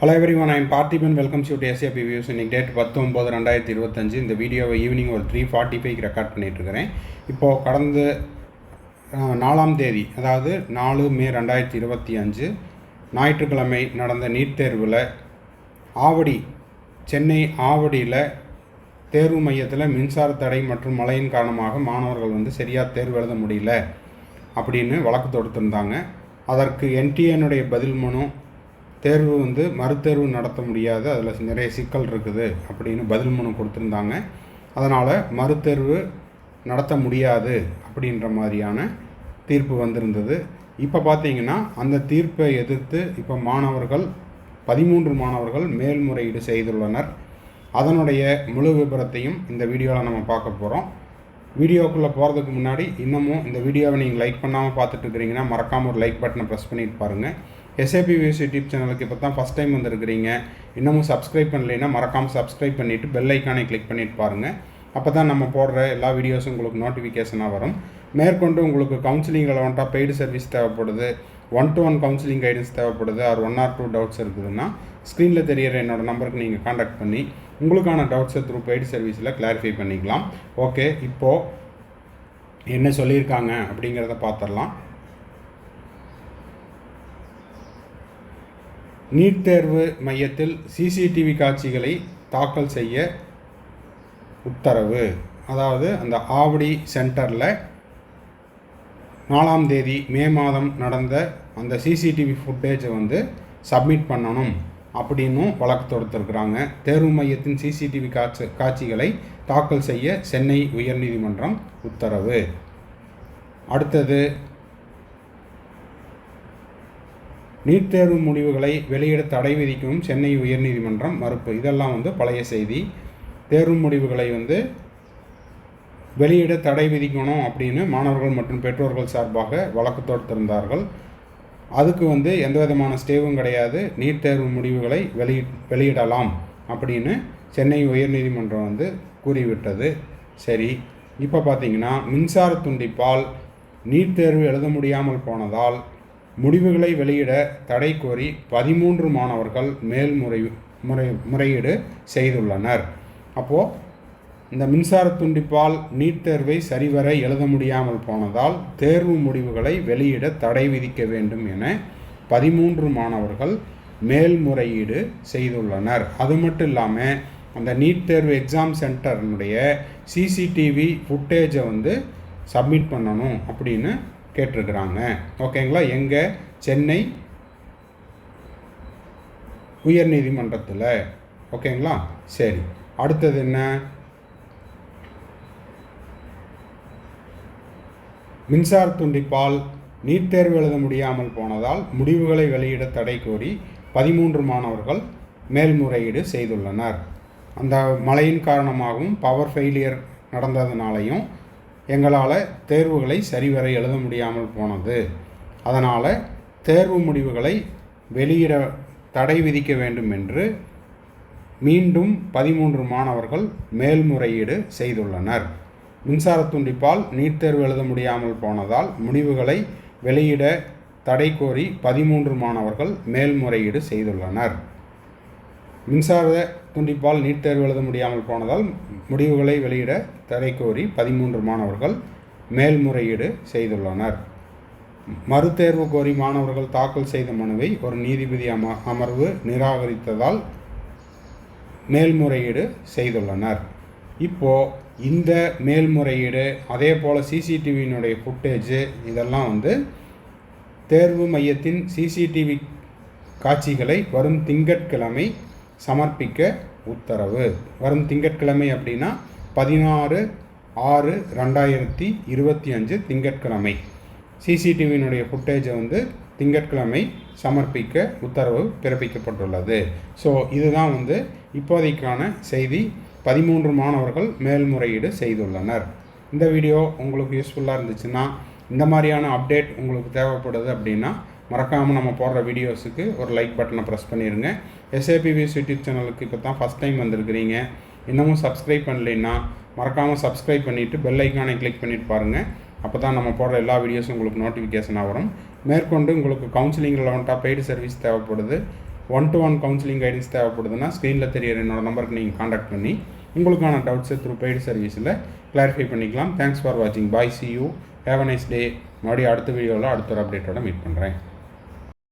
Hello everyone I'm Parthiban welcome to SAP views இன்னைக்கு date பத்தொம்போது ரெண்டாயிரத்தி இருபத்தஞ்சு. இந்த வீடியோவை ஈவினிங் ஒரு த்ரீ ஃபார்ட்டி ஃபைவ் ரெக்கார்ட் பண்ணிகிட்ருக்கிறேன் இப்போது கடந்த நாலாம் தேதி அதாவது நாலு மே ரெண்டாயிரத்தி இருபத்தி அஞ்சு ஞாயிற்றுக்கிழமை நடந்த நீட் தேர்வில் ஆவடி சென்னை ஆவடியில் தேர்வு மையத்தில் மின்சார தடை மற்றும் மழையின் காரணமாக மாணவர்கள் வந்து சரியாக தேர்வு எழுத முடியல அப்படின்னு வழக்கு தொடுத்திருந்தாங்க. அதற்கு என்டிஏனுடைய பதில் மனு தேர்வு வந்து மறுதேர்வு நடத்த முடியாது. அதில் நிறைய சிக்கல் இருக்குது அப்படின்னு பதில் மனு கொடுத்துருந்தாங்க. அதனால் மறுதேர்வு நடத்த முடியாது அப்படின்ற மாதிரியான தீர்ப்பு வந்திருந்தது. இப்போ பார்த்தீங்கன்னா அந்த தீர்ப்பை எதிர்த்து இப்போ மாணவர்கள் பதிமூன்று மாணவர்கள் மேல்முறையீடு செய்துள்ளனர். அதனுடைய முழு விபரத்தையும் இந்த வீடியோவில் நம்ம பார்க்க போகிறோம் வீடியோக்குள்ளே போகிறதுக்கு முன்னாடி இன்னமும் இந்த வீடியோவை நீங்கள் லைக் பண்ணாமல் பார்த்துட்டு இருக்கிறீங்கன்னா மறக்காமல் ஒரு லைக் பட்டனை ப்ரெஸ் பண்ணிட்டு பாருங்கள் எஸ்ஏபி வியூஸ் யூடியூப் சேனலுக்கு இப்போ தான் ஃபஸ்ட் டைம் வந்திருக்கிறீங்க. இன்னமும் சப்ஸ்கிரைப் பண்ணலைன்னா மறக்காமல் சப்ஸ்கிரைப் பண்ணிவிட்டு பெல் ஐக்கானை கிளிக் பண்ணிட்டு பாருங்கள் அப்போ தான் நம்ம போடுற எல்லா வீடியோஸும் உங்களுக்கு நோட்டிஃபிகேஷனாக வரும். மேற்கொண்டு உங்களுக்கு கவுன்சிலிங் ரெலவெண்ட்டாக பெய்டு சர்வீஸ் தேவைப்படுது. One to one counselling guidance தேவைப்படுது. Or one or two doubts இருக்குதுன்னா ஸ்க்ரீனில் தெரியிற என்னோடய நம்பருக்கு நீங்கள் காண்டாக்ட் பண்ணி உங்களுக்கான டவுட்ஸை த்ரூ பெய்டு சர்வீஸில் கிளாரிஃபை பண்ணிக்கலாம். ஓகே இப்போது என்ன சொல்லியிருக்காங்க அப்படிங்கிறத பார்த்துடலாம். நீட் தேர்வு மையத்தில் சிசிடிவி காட்சிகளை தாக்கல் செய்ய உத்தரவு. அதாவது அந்த ஆவடி சென்டரில் நாலாம் தேதி மே மாதம் நடந்த அந்த சிசிடிவி ஃபுட்டேஜை வந்து சப்மிட் பண்ணணும் அப்படின்னும் வழக்கு தொடுத்திருக்கிறாங்க. தேர்வு மையத்தின் சிசிடிவி காட்சி காட்சிகளை தாக்கல் செய்ய சென்னை உயர்நீதிமன்றம் உத்தரவு. அடுத்தது நீட் தேர்வு முடிவுகளை வெளியிட தடை விதிக்கவும் சென்னை உயர்நீதிமன்றம் மறுப்பு. இதெல்லாம் வந்து பழைய செய்தி. தேர்வு முடிவுகளை வந்து வெளியிட தடை விதிக்கணும் அப்படின்னு மாணவர்கள் மற்றும் பெற்றோர்கள் சார்பாக வழக்கு தொடுத்திருந்தார்கள். அதுக்கு வந்து எந்த விதமான ஸ்டேவும் கிடையாது. நீட் தேர்வு முடிவுகளை வெளி வெளியிடலாம் அப்படின்னு சென்னை உயர்நீதிமன்றம் வந்து கூறிவிட்டது. சரி இப்போ பார்த்தீங்கன்னா மின்சார துண்டிப்பால் நீட் தேர்வு எழுத முடியாமல் போனதால் முடிவுகளை வெளியிட தடை கோரி பதிமூன்று மாணவர்கள் மேல்முறை முறை முறையீடு செய்துள்ளனர். அப்போது இந்த மின்சார துண்டிப்பால் நீட் தேர்வை சரிவர எழுத முடியாமல் போனதால் தேர்வு முடிவுகளை வெளியிட தடை விதிக்க வேண்டும் என பதிமூன்று மாணவர்கள் மேல்முறையீடு செய்துள்ளனர். அது மட்டும் இல்லாமல் அந்த நீட் தேர்வு எக்ஸாம் சென்டர்னுடைய சிசிடிவி ஃபுட்டேஜை வந்து சப்மிட் பண்ணணும் அப்படின்னு கேட்டிருக்கிறாங்க. ஓகேங்களா? எங்கே? சென்னை உயர்நீதிமன்றத்தில். ஓகேங்களா? சரி. அடுத்தது என்ன? மின்சார துண்டிப்பால் நீட் தேர்வு எழுத முடியாமல் போனதால் முடிவுகளை வெளியிட தடை கோரி பதிமூன்று மாணவர்கள் மேல்முறையீடு செய்துள்ளனர். அந்த மழையின் காரணமாகவும் பவர் ஃபெயிலியர் நடந்ததுனாலையும் எங்களால் தேர்வுகளை சரிவர எழுத முடியாமல் போனது. அதனால் தேர்வு முடிவுகளை வெளியிட தடை விதிக்க வேண்டும் என்று மீண்டும் பதிமூன்று மாணவர்கள் மேல்முறையீடு செய்துள்ளனர். மின்சார துண்டிப்பால் நீட் தேர்வு எழுத முடியாமல் போனதால் முடிவுகளை வெளியிட தடை கோரி பதிமூன்று மாணவர்கள் மேல்முறையீடு செய்துள்ளனர். மின்சார துண்டிப்பால் நீட் தேர்வு எழுத முடியாமல் போனதால் முடிவுகளை வெளியிட தடை கோரி பதிமூன்று மாணவர்கள் மேல்முறையீடு செய்துள்ளனர். மறுதேர்வு கோரி மாணவர்கள் தாக்கல் செய்த மனுவை ஒரு நீதிபதி அம அமர்வு நிராகரித்ததால் மேல்முறையீடு செய்துள்ளனர். இப்போது இந்த மேல்முறையீடு அதே போல் சிசிடிவியினுடைய ஃபுட்டேஜு இதெல்லாம் வந்து தேர்வு மையத்தின் சிசிடிவி காட்சிகளை வரும் திங்கட்கிழமை சமர்ப்பிக்க உத்தரவு. வரும் திங்கட்கிழமை அப்படின்னா பதினாறு ஆறு ரெண்டாயிரத்தி இருபத்தி அஞ்சு திங்கட்கிழமை. சிசிடிவியினுடைய ஃபுட்டேஜை வந்து திங்கட்கிழமை சமர்ப்பிக்க உத்தரவு பிறப்பிக்கப்பட்டுள்ளது. ஸோ இதுதான் வந்து இப்போதைக்கான செய்தி. பதிமூன்று மாணவர்கள் மேல்முறையீடு செய்துள்ளனர். இந்த வீடியோ உங்களுக்கு யூஸ்ஃபுல்லாக இருந்துச்சுன்னா இந்த மாதிரியான அப்டேட் உங்களுக்கு தேவைப்படுது அப்படின்னா மறக்காமல் நம்ம போடுற வீடியோஸுக்கு ஒரு லைக் பட்டனை ப்ரெஸ் பண்ணிடுங்க எஸ்ஏபிவிஎஸ் யூடியூப் சேனலுக்கு இப்போ தான் ஃபஸ்ட் டைம் வந்திருக்கிறீங்க. இன்னமும் சப்ஸ்கிரைப் பண்ணலைன்னா மறக்காமல் சப்ஸ்கிரைப் பண்ணிவிட்டு பெல் ஐக்கானை கிளிக் பண்ணிட்டு பாருங்கள் அப்போ தான் நம்ம போடுற எல்லா வீடியோஸும் உங்களுக்கு நோட்டிஃபிகேஷனாக வரும். மேற்கொண்டு உங்களுக்கு கவுன்சிலிங் லெவன்ட்டாக பெய்டு சர்வீஸ் தேவைப்படுது. One to one counselling guidance தேவைப்படுதுன்னா ஸ்க்ரீனில் தெரியிற என்னோட நம்பருக்கு நீங்கள் காண்டாக்ட் பண்ணி உங்களுக்கான டவுட்ஸை த்ரூ பெய்டு சர்வீஸில் கிளாரிஃபை பண்ணிக்கலாம். தேங்க்ஸ் ஃபார் வாட்சிங் bye see you have a nice day மறுபடியும் அடுத்த வீடியோவில் அடுத்த ஒரு அப்டேட்டோட மீட் பண்ணுறேன்